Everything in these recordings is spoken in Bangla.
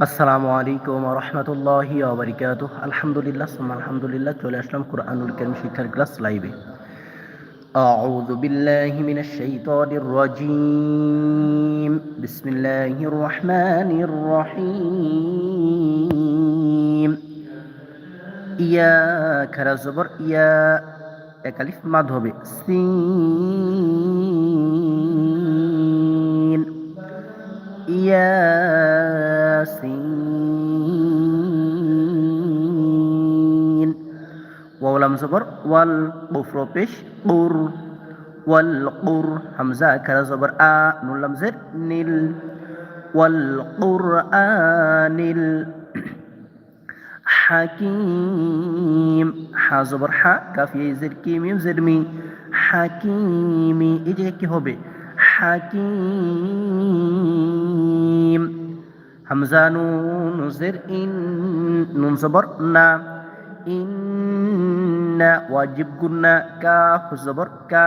আসসালামু আলাইকুম রহমতুল্লাহ ওবরিকাত আলহামদুলিল্লাহ সুম্মা আলহামদুলিল্লাহ চলে আসলাম কুরআনুল কারীম শিক্ষার ক্লাস লাইভে أعوذ بالله من الشيطان الرجيم بسم الله الرحمن الرحيم ইয়া খারা জবর ইয়া একালিফ মাদ হবে সিন ইয়াসিন ওয়ালাম জবর ওয়াল বুফরো পেশ কুর ওয়াল কুর হামজা খারা জবর আ নুন লামজের নীল ওয়াল কুরআনিল হাকিম হা জবর হা কাফিয়ে জের কি মিম জের মি হাকিমি এই জায়গায় কি হবে؟ হাকিম হামজা নুন জের ইন নুন জবর না। ইন্না ওয়াজিব গুন্না কাফ জবর কা।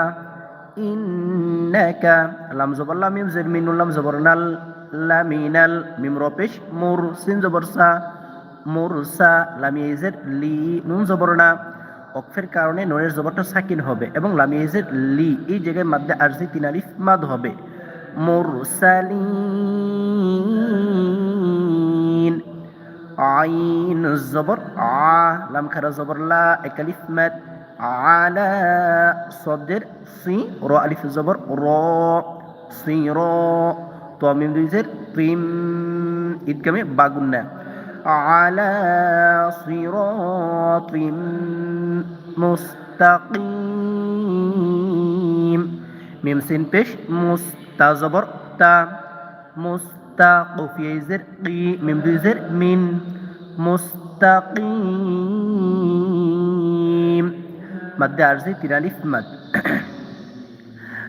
ইন্নাকা লাম জবর লাম মিম জের মিন লাম জবর নাল। লামিনাল মিম রপেশ মুর, সিন জবর সা। মুরসা লামিয়েজের লি, নুন জবর না। অক্ষের কারণে নুনের জবরটা সাকিন হবে এবং লামিয়েজের লি, এই জায়গায় মাদ্দে আরজি তিন আলিফ মাদ হবে। মুরসালিন আইন জবর আ লাম খারা জবর লা একালিফ মাদ আলা সদের সি র আলিফ জবর র সি র তো মিম দুইজের প্রিম ঈদগামে বাগুন্না على صراط مستقيم ميم سين بيش مستزبر تا مستقف يزر قي ميم دوزر من মুস্তাকিম। মাদ্দে আরজি তিরালিফ মাদ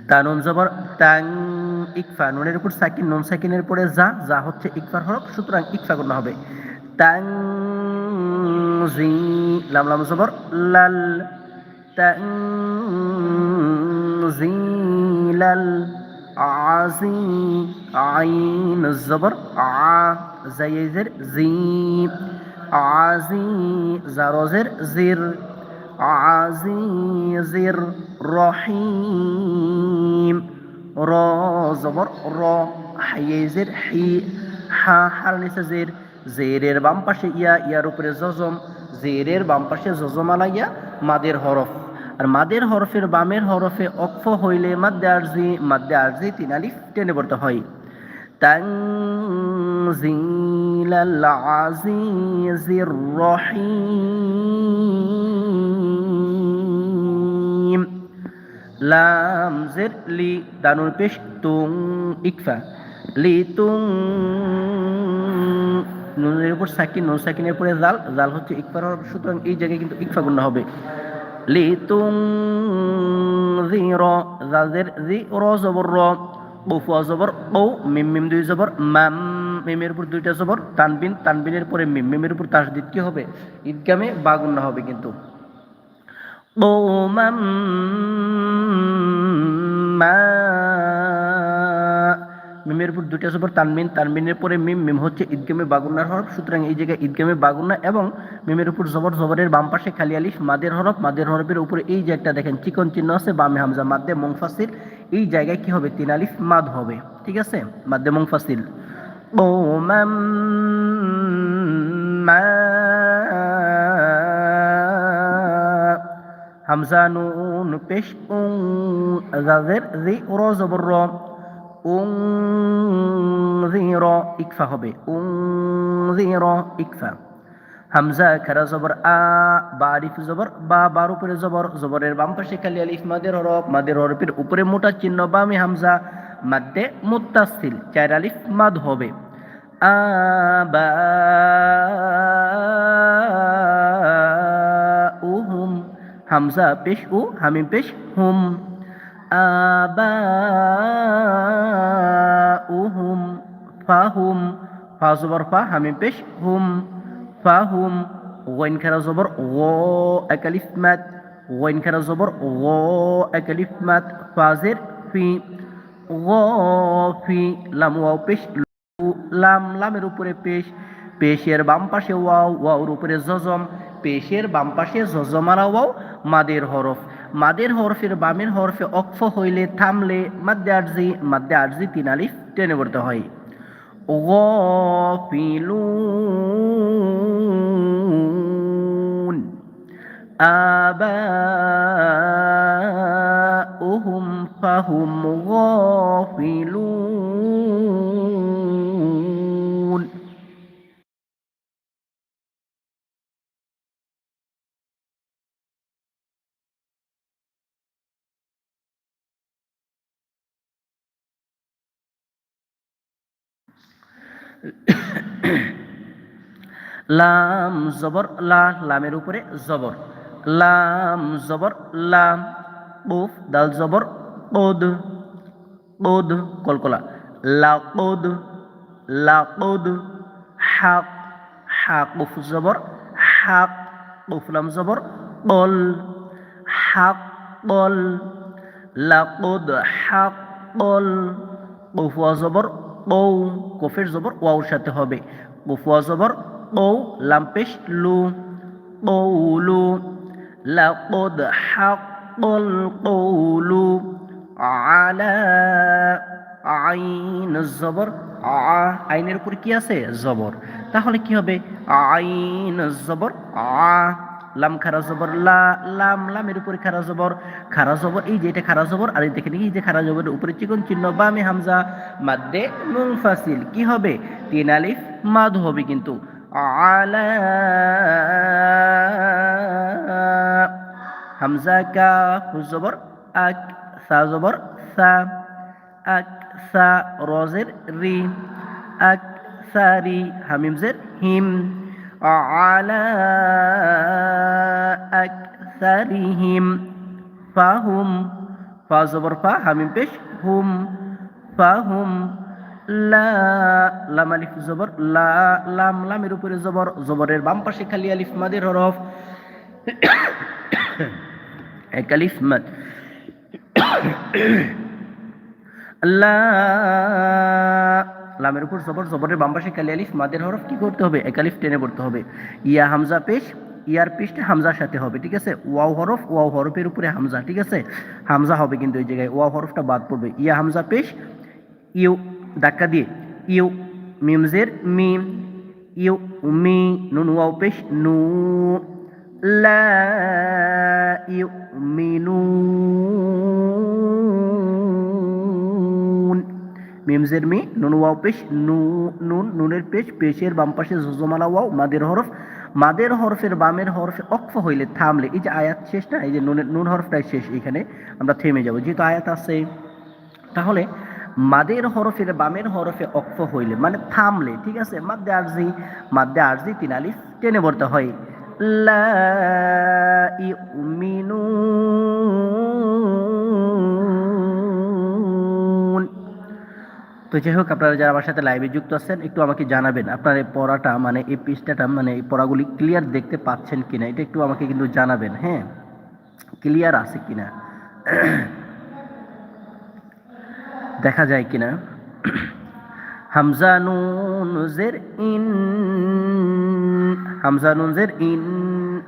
তানুন জবর তাং ইকফা, নুনের উপর সাকিন, নুন সাকিনের পরে যা যা হচ্ছে ইকফার হরফ, সুতরাং ইকফা গণ্য হবে। তাং জি, লাম লাম জবর লাল। তাং জি, লাল। আজি আইন জবর আ। জাইজের জি আজি জারজের জির আজিজির রহিম র জবর র হাইজের হি হা হার নিচে জের জেরের বাম পাশে ইয়া ইয়ার উপরে জজম জেরের বাম পাশে জজম আলাইয়া মাদের হরফ আর মাদের হরফের বামের হরফে অক্ফ হইলে মাদ্দে আরজি মাদ্দে আরজি তিন আলিফ টেনে পড়তে হয় تنزيل العزيز الرحيم লাম জের লি দানুর পেশ তুং ইকফা লি তুং নুনের উপর সাকিন নুন সাকিনের পরে জাল জাল হচ্ছে ইকফার হরফ সুতরাং এই জায়গায় কিন্তু ইকফা গুণ হবে লি তুং জি র জাজের জি র জবর র কৌফুয়া জবর কৌ মিম মিম দুই জবর, মাম, মিমের উপর দুইটা জবর, তানবিন, তানবিনের পরে মিম, মিমের উপর তাসদিদ কি হবে? ঈদগামে বাগুন্না হবে কিন্তু। কৌমাম মা মিমের উপর দুইটা জবর তানমিন, তানমিনের পরে মিম মিম হচ্ছে ঈদগামে বাগুন্নার হরফ। সুতরাং এই জায়গায় ঈদগামে বাগুনা এবং মিমের উপর জবর, জবরের বাম পাশে খালি আলিফ, মাদের হরফ। মাদের হরফের উপরে এই যে একটা দেখেন, চিকন চিহ্ন আছে, বামে হামজা, মাদ্দে মংফাসিল এই জায়গায় কি হবে? তিন আলিফ, মাদ হবে। ঠিক আছে? মাদ্দে মংফাসিল ও ম্যাম হামজা নুন, পেশ উং গাজের জি রো, জবর, র। উং জি র ইকফা হবে। উং জি র ইকফা। হামজা খারা জবর আ, বা আলিফ জবর, বা বার উপরে জবর, জবরের বাম পাশে খালি আলিফ, মাদের হরফ মাদের হরফের উপরে মোটা চিহ্ন, বামে হামজা, মাদ্দে মুত্তাসিল, চার আলিফ, মাদ হবে। আবা উহুম, হামজা পেশ উ, হামিম পেশ হুম। আবা উহুম ফাহুম, ফা জবর ফা, হামিম পেশ হুম, ফাহুম, ওয়াইন খারা জবর ও একালিফ মাত, ওয়াইন খারা জবর ও একালিফ মাত, ফাজের ফি, ও ফি, লাম ওয়াও পেশ, লাম, লামের উপরে পেশ, পেশের বাম পাশে ওয়াও, ওয়াওর উপরে জজম পেশের বাম পাশে জজমারা ওয়াও, মাদের হরফ। মাদের হরফের বামের হরফে অক্ফ হইলে থামলে মাদ্দে আরজি মাদ্দে আরজি তিন আলিফ টেনে পড়তে হয় غافلون آباؤهم فهم غافلون লাম জবর লা লামের উপরে জবর। লাম জবর, লাম, উফ, দাল জবর ওদ ওদ কলকলা। লাকদ লাকদ, হাক হাক, উফ জবর, হাক, উফ, লাম জবর কল হাক কল লাকদ, হাক কল উফ জবর ও কফের জবর ওয়াওর সাথে হবে। উফ জবর ও লাম্পেশ লু কৌলু লাকদ হাক্কল কৌলু আলা আইন জবর আইনের উপর কি আছে? জবর তাহলে কি হবে? আইন জবর আ লাম খারা জবর লা লাম লামের উপরে খারা জবর খারা জবর এই যে এটা খারা জবর আর এই দেখেন এই যে খারা জবরের উপরে চিকন চিহ্ন, বামে হামজা, মাদ্দে মুনফাসিল। কি হবে? তিন আলিফ মাদ হবে কিন্তু। على همزة كا زبر أك ثا زبر ثا أك ثا روزر ري أك ثاري هميم زر هم على أكثرهم فهم فا زبر فا هميم بش هم فهم লা, লাম আলিফ জবর, লা, লাম, লামের উপরে জবর, জবরের বাম পাশে খালি আলিফ, মাদের হরফ। এক আলিফ, মাদ। লা, লামের উপর জবর, জবরের বাম পাশে কালি আলিফ, মাদের হরফ কি করতে হবে? এক আলিফ টেনে পড়তে হবে। ইয়া, হামজা, পেশ। ইয়ার পেশটা হামজার সাথে হবে, ঠিক আছে? ওয়াও হরফ, ওয়াও হরফের উপরে হামজা, ঠিক আছে? হামজা হবে কিন্তু এই জায়গায়, ওয়াও হরফটা বাদ পড়বে। ইয়া, হামজা, পেশ। ইউ ধাক্কা দিয়ে, ইউ মিমজের মিম, ইউ মি নুন ওয়াও পেশ নু, লা, ইউ মিমজের মি নুন ওয়াও পেশ নু, নুন, নুনের পেশ, পেশের বাম পাশে জজমালা ওয়াও, মাদের হরফ, মাদের হরফের বামের হরফে অক্ফ হইলে থামলে, এই যে আয়াত শেষ না, এই যে নুনের, নুন হরফটাই শেষ, এখানে আমরা থেমে যাব, যেহেতু আয়াত আছে। তাহলে মাদের হরফের বামের হরফে অক্ষ হইলে মানে থামলে, ঠিক আছে? মাদ্দে আরজি মাদ্দে আরজি তিন আলিফ টেনে পড়তে হয়। লা তো যাই হোক, আপনারা যারা আমার সাথে লাইভে যুক্ত আছেন, একটু আমাকে জানাবেন, আপনার এই পড়াটা মানে এই পৃষ্ঠাটা মানে এই পড়াগুলি ক্লিয়ার দেখতে পাচ্ছেন কিনা, এটা একটু আমাকে কিন্তু জানাবেন হ্যাঁ? ক্লিয়ার আছে কিনা? দেখা যায় কিনা? হামজা নুন জের ইন, হামজা ইন,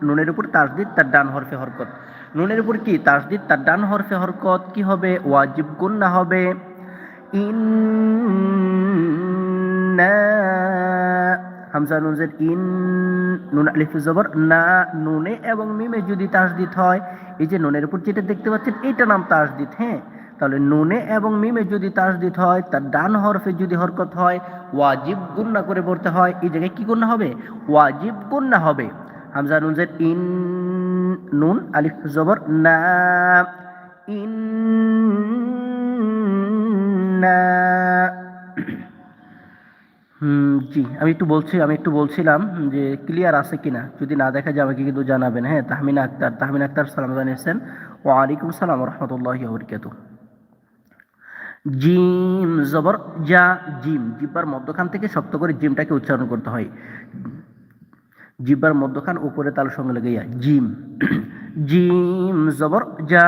নুনের উপর তাসদিদ তার ডান হরফে হরকত। নুনের উপর কি? তাসদিদ তার ডান হরফে হরকত কি হবে? ওয়াজিব গুন্না হবে। ইন হামজা নুন ইন, নুন না, নুনে এবং মিমে যদি তাসদিদ হয়, এই যে নুনের উপর যেটা দেখতে পাচ্ছেন এইটা নাম তাসদিদ হ্যাঁ? তাহলে নুনে এবং মিমে যদি তাসদিদ হয়, তার ডান হরফে যদি হরকত হয়, ওয়াজিব গুন্না করে পড়তে হয়, এই জায়গায় কি গুন্না হবে? ওয়াজিব গুন্না হবে। হামজা নুনজের ইন, নুন, আলিফ জবর, না, ইন, না। জি, আমি একটু বলছি, আমি একটু বলছিলাম যে ক্লিয়ার আছে কিনা? যদি না দেখা যায়, আমাকে কিন্তু জানাবেন। হ্যাঁ তাহমিনা আক্তার তাহমিনা আক্তার সালাম জানিয়েছেন। ওয়ালাইকুম সালাম রহমতুল্লাহি বরকাতু জিম জবর, যা জিম, জিব্বার মধ্যখান থেকে শক্ত করে জিমটাকে উচ্চারণ করতে হয়। জিব্বার মধ্যখান উপরে তাল সঙ্গে লেগে যায়। জিম জিম জবর, যা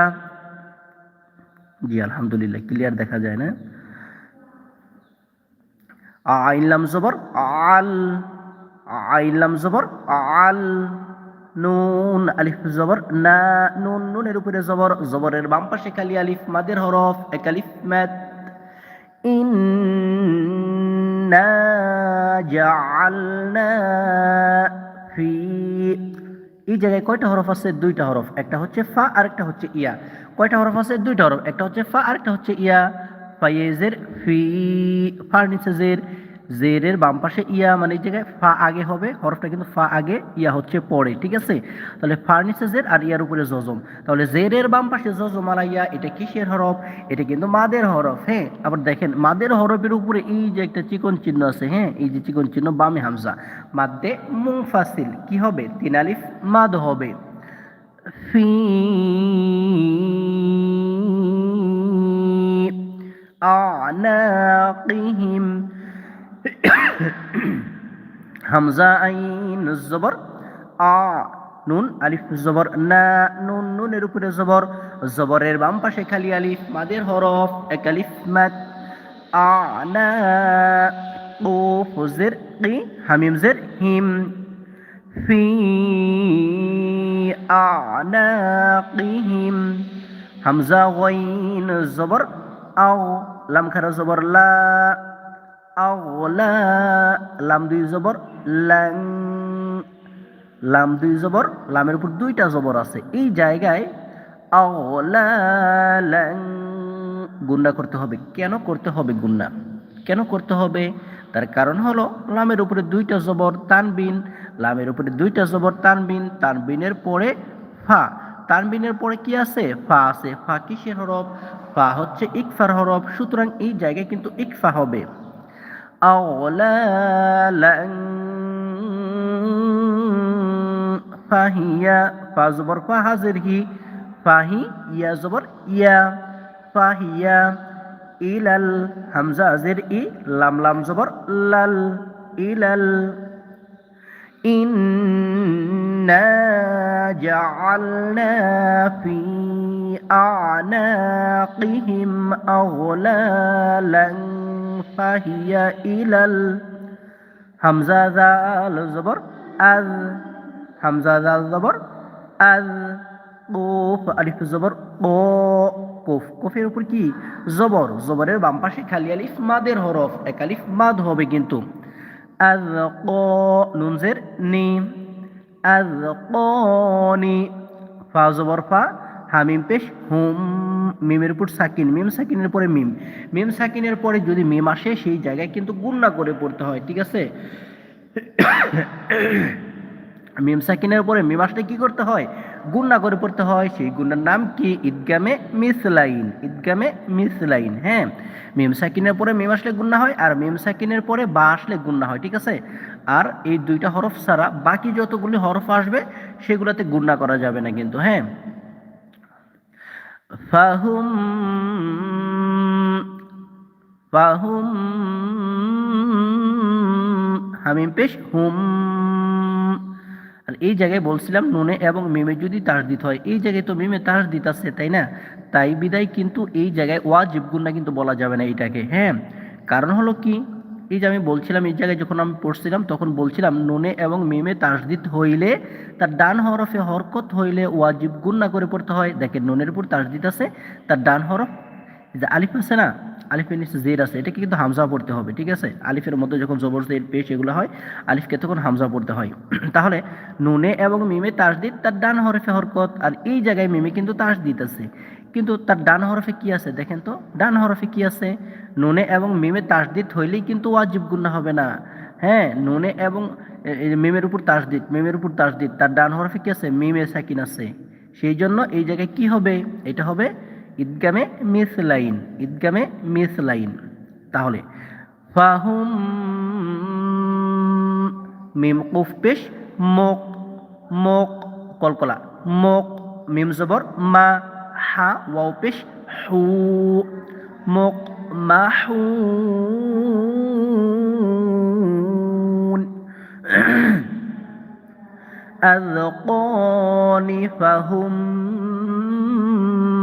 জি, আলহামদুলিল্লাহ, ক্লিয়ার দেখা যায় না। আইন লাম জবর, আল আইন লাম জবর, আল, নুন, আলিফ জবর, না, নুন, নুনের উপরে জবর, জবরের বাম পাশে খালি আলিফ, মাদের হরফ, এক আলিফ, ম্যাদ। ইন্না جعلنا في এই জায়গায় কয়টা হরফ আছে? দুইটা হরফ। একটা হচ্ছে ফা আর একটা হচ্ছে ইয়া। কয়টা হরফ আছে? দুইটা হরফ। একটা হচ্ছে ফা আর একটা হচ্ছে ইয়া। ফাইয়েজের ফি, ফার নিচে জের জেরের বাম পাশে ইয়া মানে এই জায়গায় ফা আগে হবে, হরফটা কিন্তু ফা আগে, ইয়া হচ্ছে পরে, ঠিক আছে? তাহলে ফার জের আর ইয়ার উপরে জজম। তাহলে জেরের বাম পাশে জজম আর ইয়া, এটা কিসের হরফ? এটা কিন্তু মাদের হরফ হ্যাঁ? আবার দেখেন, মাদের হরফের উপরে এই যে একটা চিকন চিহ্ন আছে হ্যাঁ? এই যে চিকন চিহ্ন, বামে হামজা। মাদ্দে মুংফাসিল কি হবে? তিন আলিফ, মাদ হবে। ফি আনাকিহিম হামজা আইন জবর, আ, নুন, আলিফ জবর, না, নুন, নুনের উপরে জবর, জবরের বাম পাশে খালি আলিফ, মাদের হরফ, এক আলিফ, মাদ আনা ও, ফজের কি হামিম, জের, হিম, ফি আনাকিহিম হামজা গাইন জবর, আও লাম খারা জবর, লা আওলা, লাম দুই জবর, লাং। লাম দুই জবর, লামের উপর দুইটা জবর আছে। এই জায়গায় আওলা, লাং। গুন্না করতে হবে। কেন করতে হবে গুন্না কেন করতে হবে? তার কারণ হলো, লামের উপরে দুইটা জবর তানবিন, লামের উপরে দুইটা জবর তানবিন, তানবিনের পরে ফা। তানবিনের পরে কি আছে? ফা আছে। ফা কিসের হরফ? ফা হচ্ছে ইকফার হরফ। সুতরাং এই জায়গায় কিন্তু ইকফা হবে। أغلالا فهي فزبر فهزره فهي يا زبر يا فهي إلى الهمزة زر إي لام لام زبر لل إلى ال إنا جعلنا في أعناقهم أغلالا ফাহিয়া ইলাল হামজা জাল জবর আজ, হামজা জাল জবর আজ কোফ আলিফ জবর ও কোফ কোফের উপর কি? জবর। জবরের বাম পাশে খালি আলিফ, মাদের হরফ। এক আলিফ, মাদ হবে কিন্তু। আজ ক, নুনজের নি। আজ ক, নি। ফা জবর ফা হামিম পেশ, হুম, মিমের উপর সাকিন, মিম সাকিনের পরে মিম। মিম সাকিনের পরে যদি মিম আসে, সেই জায়গায় কিন্তু গুন্না করে পড়তে হয়, ঠিক আছে? মিম সাকিনের পরে মিম আসলে কি করতে হয়? গুন্না করে পড়তে হয়, সেই গুন্নার নাম কি? ঈদগামে মিসলাইন ঈদগামে মিসলাইন হ্যাঁ? মিম সাকিনের পরে মিম আসলে গুন্না হয়, আর মিম সাকিনের পরে বা আসলে গুন্না হয়, ঠিক আছে? আর এই দুইটা হরফ ছাড়া বাকি যতগুলি হরফ আসবে, সেগুলোতে গুন্না করা যাবে না কিন্তু হ্যাঁ? ফাহুম ফাহুম, হামিম পেশ হুম। আর এই জায়গায় বলছিলাম নুনে এবং মিমে যদি তাস দিতে হয়, এই জায়গায় তো মিমে তাস দিতেছে তাই না? তাই বিদায় কিন্তু এই জায়গায় ওয়াজিব গুন্না কিন্তু বলা যাবে না এইটাকে হ্যাঁ? কারণ হলো কি? এই যে আমি বলছিলাম, এই জায়গায় যখন আমি পড়ছিলাম, তখন বলছিলাম, নুনে এবং মিমে তাসদিদ হইলে, তার ডান হরফে হরকত হইলে ওয়াজিব গুন্না করে পড়তে হয়। দেখেন, নুনের উপর তাসদিদ আছে, তার ডান হরফ যে আলিফ আছে না, আলিফের নিচে জের আছে, এটাকে কিন্তু হামজা পড়তে হবে, ঠিক আছে? আলিফের মধ্যে যখন জবর জের পেশ এগুলো হয়, আলিফকে তখন হামজা পড়তে হয়। তাহলে, নুনে এবং মিমে তাসদিদ, তার ডান হরফে হরকত, আর এই জায়গায় মিমে কিন্তু তাসদিদ আছে। কিন্তু তার ডান হরফে কি আছে দেখেন তো? ডান হরফে কি আছে? নুনে এবং মিমে তাসদিদ হইলেই কিন্তু ওয়াজিব গুন্না হবে না। হ্যাঁ নুনে এবং মিমের উপর তাসদিদ, মিমের উপর তাসদিদ। তার ডান হরফে কি আছে? মিমে সাকিন আছে। সেই জন্য এই জায়গায় কি হবে? এটা হবে ঈদগামে মিস লাইন ঈদগামে মিস লাইন তাহলে, ফাহুম মিম কুফ পেশ, মোক মোক, কলকলা, মোক, মিম জবর, মা হা ওয়াও পেশ হু মোক মাহুন أذقان فهم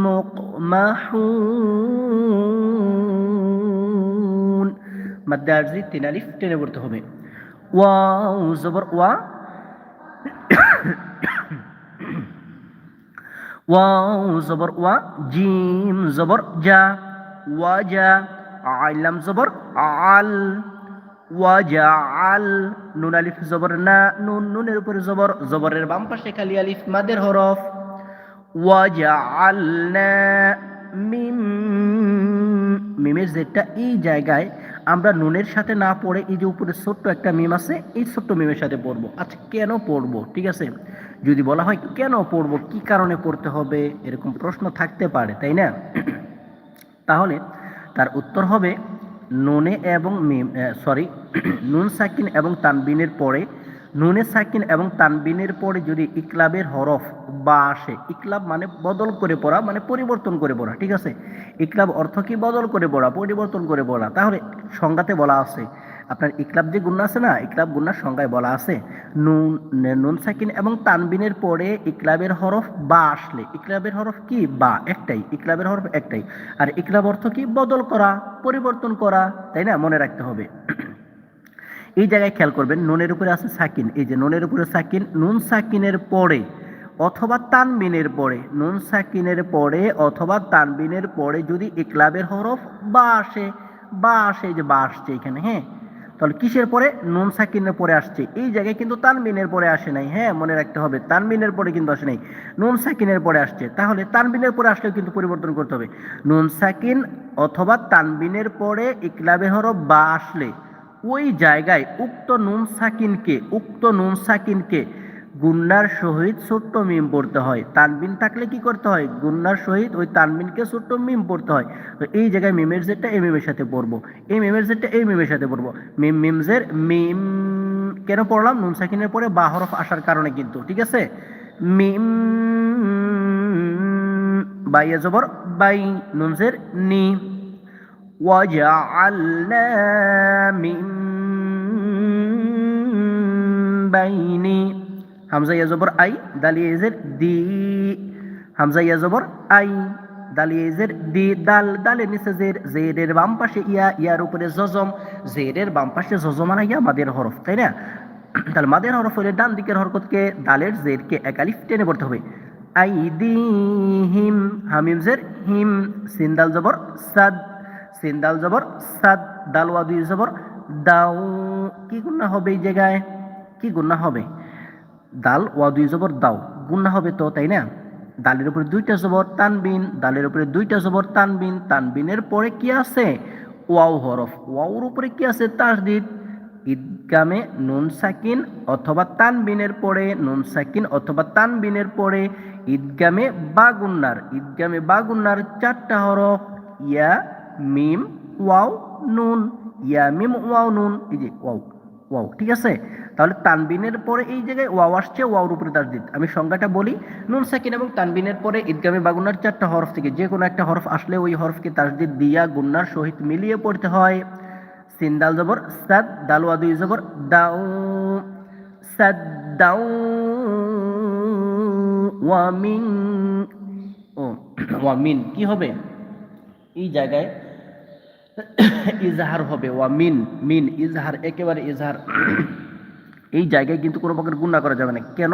مقمحون মাদ্দার্জি তিন আলিফ টেনে পড়তে হবে ওয়াও জবর ওয়া ওয়াও জবর ওয়া, জিম জবর যা ওয়াজা আইলাম জবর আল ওয়াজা আল, নুন আলিফ জবর না, নুন নুনের উপরে জবর, জবরের বাম পাশে খালি আলিফ, মাদের হরফ ওয়াজা আল মিম, মিমের যেটা এই জায়গায় আমরা নুনের সাথে না পড়ে এই যে উপরে ছোট্ট একটা মিম আছে, এই ছোট্ট মিমের সাথে পড়ব। আচ্ছা কেন পড়ব? ঠিক আছে? যদি বলা হয় কেন পড়ব, কি কারণে পড়তে হবে, এরকম প্রশ্ন থাকতে পারে, তাই না? তাহলে তার উত্তর হবে, নুনে এবং সরি নুন সাকিন এবং তানবিনের পরে, নুনে সাকিন এবং তানবিনের পরে যদি ইকলাবের হরফ বা আসে, ইকলাব মানে বদল করে পড়া মানে পরিবর্তন করে পড়া, ঠিক আছে? ইকলাব অর্থ কি? বদল করে পড়া, পরিবর্তন করে পড়া, তাহলে সংজ্ঞাতে বলা আছে আপনার ইকলাব যে গুণা আছে না, ইকলাব গুণার সংজ্ঞায় বলা আছে, নুন নুন সাকিন এবং তানবিনের পরে ইকলাবের হরফ বা আসলে। ইকলাবের হরফ কি? বা, একটাই। ইকলাবের হরফ একটাই। আর ইকলাব অর্থ কি? বদল করা, পরিবর্তন করা, তাই না? মনে রাখতে হবে। এই জায়গায় খেয়াল করবেন, নুনের উপরে আছে সাকিন। এই যে নুনের উপরে সাকিন, নুন সাকিনের পরে অথবা তানবিনের পরে, নুন সাকিনের পরে অথবা তানবিনের পরে যদি ইকলাবের হরফ বা আসে বা আসে যে বা আসছে এখানে হ্যাঁ? তাহলে কিসের পরে? নুন সাকিনের পরে আসছে। এই জায়গায় কিন্তু তানবিনের পরে আসে নাই। হ্যাঁ মনে রাখতে হবে, তানবিনের পরে কিন্তু আসে নাই। নুন সাকিনের পরে আসছে। তাহলে তানবিনের পরে আসলেও কিন্তু পরিবর্তন করতে হবে। নুন সাকিন অথবা তানবিনের পরে ইকলাবে হরফ বা আসলে, ওই জায়গায় উক্ত নুন সাকিনকে, উক্ত নুন সাকিনকে গুন্নার সহিত ছোট্ট মিম পড়তে হয় তানবিন থাকলে কি করতে হয় গুন্নার সহিত ওই তানবিনকে ছোট্ট মিম পড়তে হয় তো এই জায়গায় মিমের জেটটা এই মিমের সাথে পড়বো এই মিমের জেটটা এই মিমের সাথে পড়বো মিম মিমজের মিম কেন পড়লাম নুন সাকিনের পরে বা হরফ আসার কারণে কিন্তু ঠিক আছে মিম বাইয়া জবর বাই নুনজের নি وجعلنا من بين হামজা ইয়া জবর আই দালি এজের দি হামজা ইয়া জবর আই দালি এজের দি দাল দালের নিচে জের জেরের বাম পাশে ইয়া ইয়ার উপরে জজম জেরের বাম পাশে জজম আনা ইয়া মাদের হরফ তাই না তাহলে মাদের হরফ হলে ডান দিকের হরকতকে দালের জেরকে একালিফ টেনে পড়তে হবে আই দি হিম হামিম জের হিম সিন্দাল জবর সাদ সিন্দাল জবর সাদ দাল ওয়া দুই জবর দাও কি গুণা হবে এই জায়গায় কি গুণা হবে দাল ওয়া দুই জবর দাও। গুণা হবে তো, তাই না? দালের উপরে দুইটা জবর, তানবিন। দালের উপরে দুইটা জবর, তানবিন। তানবিনের পরে কি আছে? ওয়াও হরফ। ওয়াওর উপরে কি আছে? তাসদিদ। ঈদগামে নুন সাকিন অথবা তানবিনের পরে নুন সাকিন অথবা তানবিনের পরে ঈদগামে বা গুন্নার। ঈদগামে বা গুন্নার চারটা হরফ, ইয়া, মিম, ওয়াও, নুন। ইয়া, মিম, ওয়াও, নুন। এই যে, ওয়াও। ওয়াও, ঠিক আছে? তাহলে তানবিনের পরে এই জায়গায় ওয়াও আসছে ওয়াওর উপরে তাসদিদ। আমি সংজ্ঞাটা বলি, নুন, সাকিন এবং তানবিনের পরে ঈদগামে বাগুনার চারটা হরফ থেকে যে কোনো একটা হরফ আসলে ওই হরফকে তাসদিদ দিয়া গুন্নার সহিত মিলিয়ে পড়তে হয়। সিন্দাল জবর, সাদ, দাল, ওয়া, দুই, জবর, দাও, সাদ, দাও, ওয়া, মিন, ও, ওয়া, মিন, কি হবে? এই জায়গায় ইজহার হবে, ওয়া মিন মিন, ইজহার, একেবারে ইজহার। এই জায়গায় কিন্তু কোনো প্রকার গুণা করা যাবে না। কেন?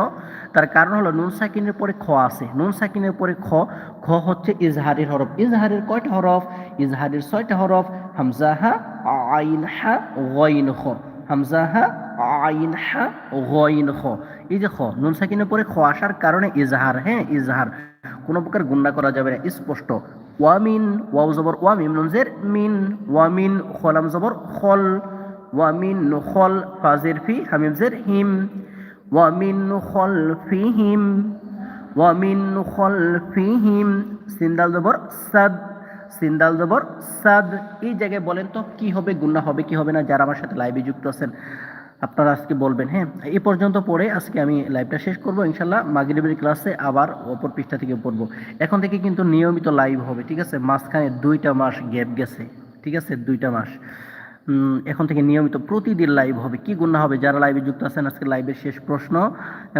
তার কারণ হলো নুন সাকিনের পরে খ আছে। নুন সাকিনের পরে খ খ হচ্ছে ইজহারের হরফ। ইজহারের কয়টা হরফ? ইজহারের ছয়টা হরফ। হামজা হা আইন হা গইন খ হামজা হা আইন হা গইন খ এই যে খ, নুন সাকিনের পরে খ আসার কারণে ইজহার হ্যাঁ ইজহার। কোনো প্রকার গুণা করা যাবে না, স্পষ্ট। ওয়ামিন ওয়াও জবর ওয়ামিম নুনজের মিন ওয়ামিন খলাম জবর খল ওয়ামিন খল ফাজের ফি হামিমজের হিম ওয়ামিন খল ফি হিম ওয়ামিন খল ফি হিম সিন্দাল জবর সাদ সিন্দাল জবর সাদ এই জায়গায় বলেন তো কি হবে? গুন্না হবে, কি হবে না? যারা আমার সাথে লাইভে যুক্ত আছেন। আপনারা আজকে বলবেন হ্যাঁ এ পর্যন্ত পড়ে আজকে আমি লাইভটা শেষ করব, ইনশাল্লাহ মাগরিবের ক্লাসে আবার অপর পৃষ্ঠা থেকে পড়ব। এখন থেকে কিন্তু নিয়মিত লাইভ হবে, ঠিক আছে? মাঝখানে দুইটা মাস গ্যাপ গেছে, ঠিক আছে? দুইটা মাস। এখন থেকে নিয়মিত প্রতিদিন লাইভ হবে। কি গুণা হবে? যারা লাইভে যুক্ত আছেন, আজকে লাইভের শেষ প্রশ্ন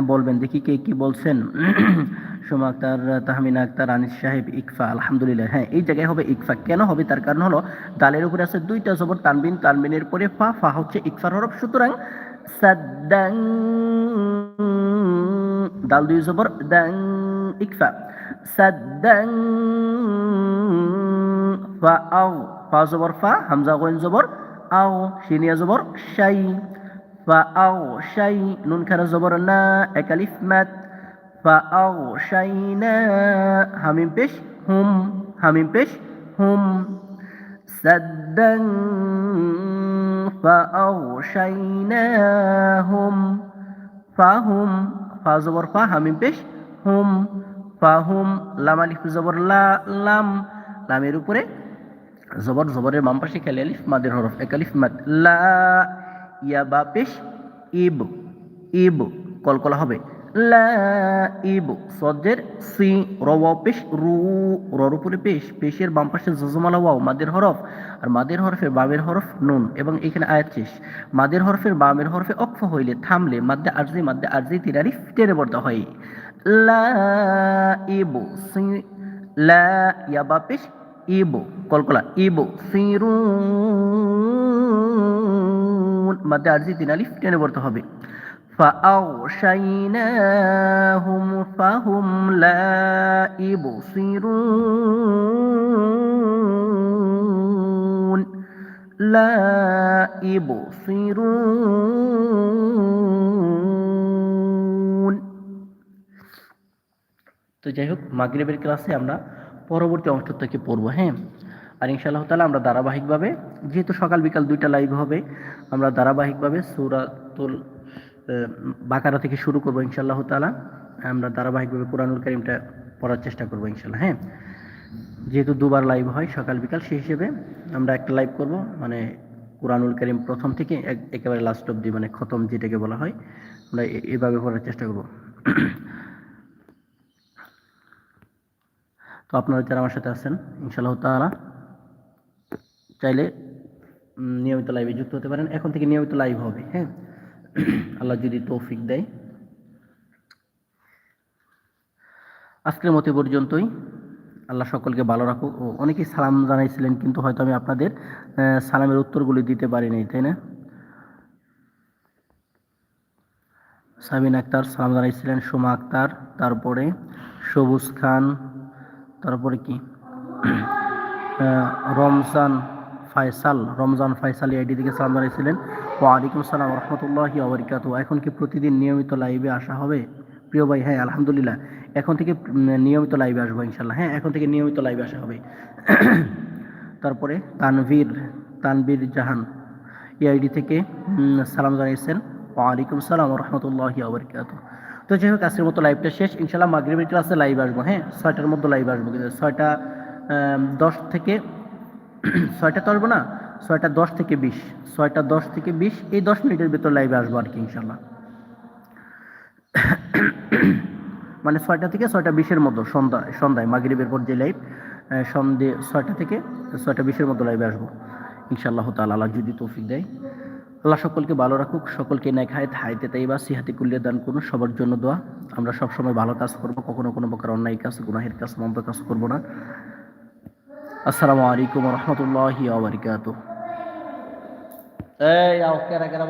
বলবেন, দেখি কে কি বলছেন। সোমা আক্তার তাহমিনা আক্তার, আনিস সাহেব, ইকফা, আলহামদুলিল্লাহ। হ্যাঁ এই জায়গায় হবে ইকফা। কেন হবে? তার কারণ হলো, দালের উপরে আছে দুইটা জবর, তানবিন, তানবিনের পরে ফা ফা হচ্ছে ইকফার হরফ। সুতরাং, সাদ্দাং, দাল দুই জবর, দাং, ইকফা। সাদ্দাং, ফা, আও, ফা জবর, ফা, হামজা গইন জবর আও শিনিয়া জবর শাই ফা আও শাই নুন খারা জবর না একালিফ মাত ফা আও শাই না হামিম পেশ হুম হামিম পেশ হুম سدا فأغشيناهم فهم ফা জবর ফা হামিম পেশ হুম ফাহুম লাম আলিফ জবর লা লাম লামের উপরে জবর জবরের বাম পাশে খেলে আলিফ মাদের হরফ এক আলিফ মাদ, লা, ইয়া বা পেশ, ইব ইব, কলকলা হবে, লা, ইব সজ্জের সি, র ওয়াও পেশ, রু, রর উপরে পেশ, পেশের বাম পাশে জজমালা ওয়াও, মাদের হরফ, আর মাদের হরফের বামের হরফ নুন, এবং এখানে আয়াত শেষ, মাদের হরফের বামের হরফে অক্ষ হইলে থামলে মাদ্দে আরজি মাদ্দে আরজি তিরারিফ টেনে পড়তে হয়, লা, ইব, সি, লা, ইয়া বা পেশ ইবু কলকলা ইবু সিরুন মাদ্দে আরজি তিন আলিফ টেনে পড়তে হবে فأغشيناهم فهم لا يبصرون لا يبصرون তো যাই হোক মাগরিবের ক্লাসে আমরা পরবর্তী অংশ থেকে পড়ব হ্যাঁ? আর ইনশাআল্লাহ তালা আমরা ধারাবাহিকভাবে, যেহেতু সকাল বিকাল দুইটা লাইভ হবে, আমরা ধারাবাহিকভাবে সুরাতুল বাকারা থেকে শুরু করব ইনশাআল্লাহ তালা আমরা ধারাবাহিকভাবে কোরআনুল করিমটা পড়ার চেষ্টা করব ইনশাল্লাহ হ্যাঁ? যেহেতু দুবার লাইভ হয় সকাল বিকাল, সেই হিসেবে আমরা একটা লাইভ করব মানে কোরআনুল করিম প্রথম থেকে একেবারে লাস্ট অব্দি মানে খতম যেটাকে বলা হয়, আমরা এভাবে পড়ার চেষ্টা করব। তো আপনারা যারা আমার সাথে আছেন, ইনশাআল্লাহ তাআলা চাইলে নিয়মিত লাইভে যুক্ত হতে পারেন। এখন থেকে নিয়মিত লাইভ হবে হ্যাঁ? আল্লাহ যদি তৌফিক দেয়। আজকের মতো পর্যন্তই। আল্লাহ সকলকে ভালো রাখুক। ও, অনেকেই সালাম জানাইছিলেন, কিন্তু হয়তো আমি আপনাদের সালামের উত্তরগুলি দিতে পারিনি তাই না? সাবিন আক্তার সালাম জানাইছিলেন, সোমা আক্তার, তারপরে সবুজ খান তারপরে কি? রমজান ফায়সাল রমজান ফায়সাল আইডি থেকে সালাম জানিয়েছিলেন ওয়ালাইকুম সালাম রহমতুল্লাহ আবরিকাত এখন কি প্রতিদিন নিয়মিত লাইভে আসা হবে? প্রিয় ভাই হ্যাঁ আলহামদুলিল্লাহ। এখন থেকে নিয়মিত লাইভে আসব ইনশাল্লাহ হ্যাঁ এখন থেকে নিয়মিত লাইভে আসা হবে। তারপরে তানভীর তানভীর জাহান এই আইডি থেকে সালাম জানিয়েছেন ওয়ালাইকুম সালাম রহমতুল্লাহ আবরিকাত তো যাই হোক, আজকের মতো লাইভটা শেষ। ইনশাল্লাহ মাগরিবের ক্লাসে লাইভ আসব হ্যাঁ? ছয়টার মধ্যে লাইভ আসব কিন্তু ছয়টা দশ থেকে, ছয়টা তো আসব না, ছয়টা দশ থেকে বিশ। ছয়টা দশ থেকে বিশ, এই দশ মিনিটের ভিতর লাইভে আসব আর কি ইনশাল্লাহ মানে ছয়টা থেকে ছয়টা বিশের মতো সন্ধ্যা, সন্ধ্যায়, মাগরিবের পর যে লাইভ সন্ধে ছয়টা থেকে ছয়টা বিশের মতো লাইভে আসব। ইনশাআল্লাহ তাআলা, আল্লাহ যদি তৌফিক দেয়। আল্লাহ সকলকে ভালো রাখুক, সকলকে নেয় খায় হাইতে তাইবা, সিহাতি কুল্লিয়ে দান করুন, সবার জন্য দোয়া। আমরা সবসময় ভালো কাজ করব, কখনো কোনো প্রকার অন্যায় কাজ, গুনাহের কাজ, মন্দ কাজ করব না। আসসালামু আলাইকুম রহমতুল্লাহি আবরিকাত